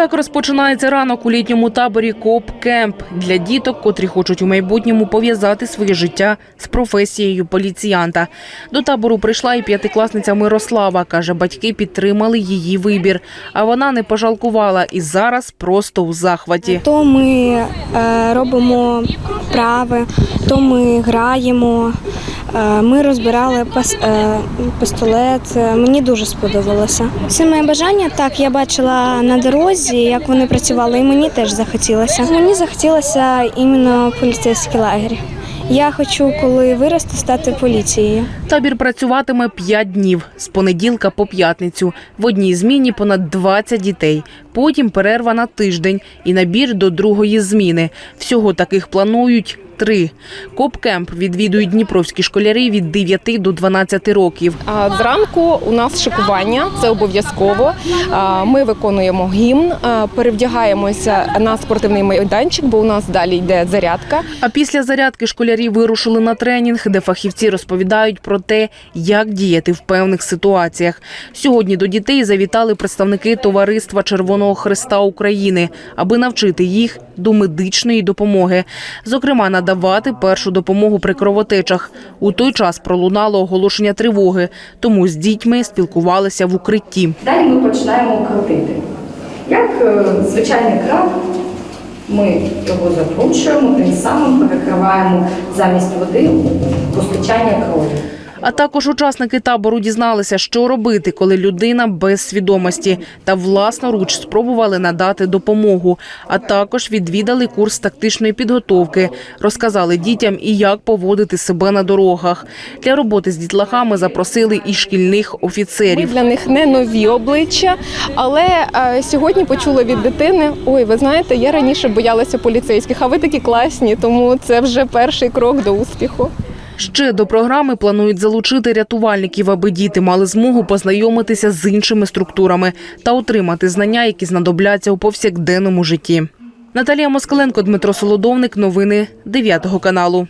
Так розпочинається ранок у літньому таборі Коп Кемп для діток, котрі хочуть у майбутньому пов'язати своє життя з професією поліціянта. До табору прийшла і п'ятикласниця Мирослава. каже, батьки підтримали її вибір, а вона не пожалкувала і зараз просто у захваті. То ми е, робимо вправи, то ми граємо. Е, Ми розбирали е, пістолет. Е, Мені дуже сподобалося. Це моє бажання. Так, я бачила на дорозі, як вони працювали, і мені теж захотілося. Мені захотілося іменно поліцейський лагерь. Я хочу, коли виросту, стати поліцією. Табір працюватиме 5 днів з понеділка по п'ятницю. В одній зміні понад 20 дітей. Потім перерва на тиждень і набір до другої зміни. Всього таких планують. Три Коп-кемп відвідують дніпровські школярі від 9 до 12 років. А Зранку у нас шикування, це обов'язково. Ми виконуємо гімн, перевдягаємося на спортивний майданчик, бо у нас далі йде зарядка. А після зарядки школярі вирушили на тренінг, де фахівці розповідають про те, як діяти в певних ситуаціях. Сьогодні до дітей завітали представники товариства Червоного Христа України, аби навчити їх до медичної допомоги, зокрема надавати першу допомогу при кровотечах. У той час пролунало оголошення тривоги, тому з дітьми спілкувалися в укритті. Далі ми починаємо крутити. Як е, звичайний крав, ми його закручуємо, тим самим перекриваємо замість води постачання крові. А також учасники табору дізналися, що робити, коли людина без свідомості, та власноруч спробували надати допомогу. А також відвідали курс тактичної підготовки, розказали дітям і як поводити себе на дорогах. Для роботи з дітлахами запросили і шкільних Ми офіцерів. для них не нові обличчя, але е, сьогодні почула від дитини: ой, ви знаєте, я раніше боялася поліцейських, а ви такі класні, тому це вже перший крок до успіху. Ще до програми планують залучити рятувальників, аби діти мали змогу познайомитися з іншими структурами та отримати знання, які знадобляться у повсякденному житті. Наталія Москаленко, Дмитро Солодовник. Новини 9 каналу.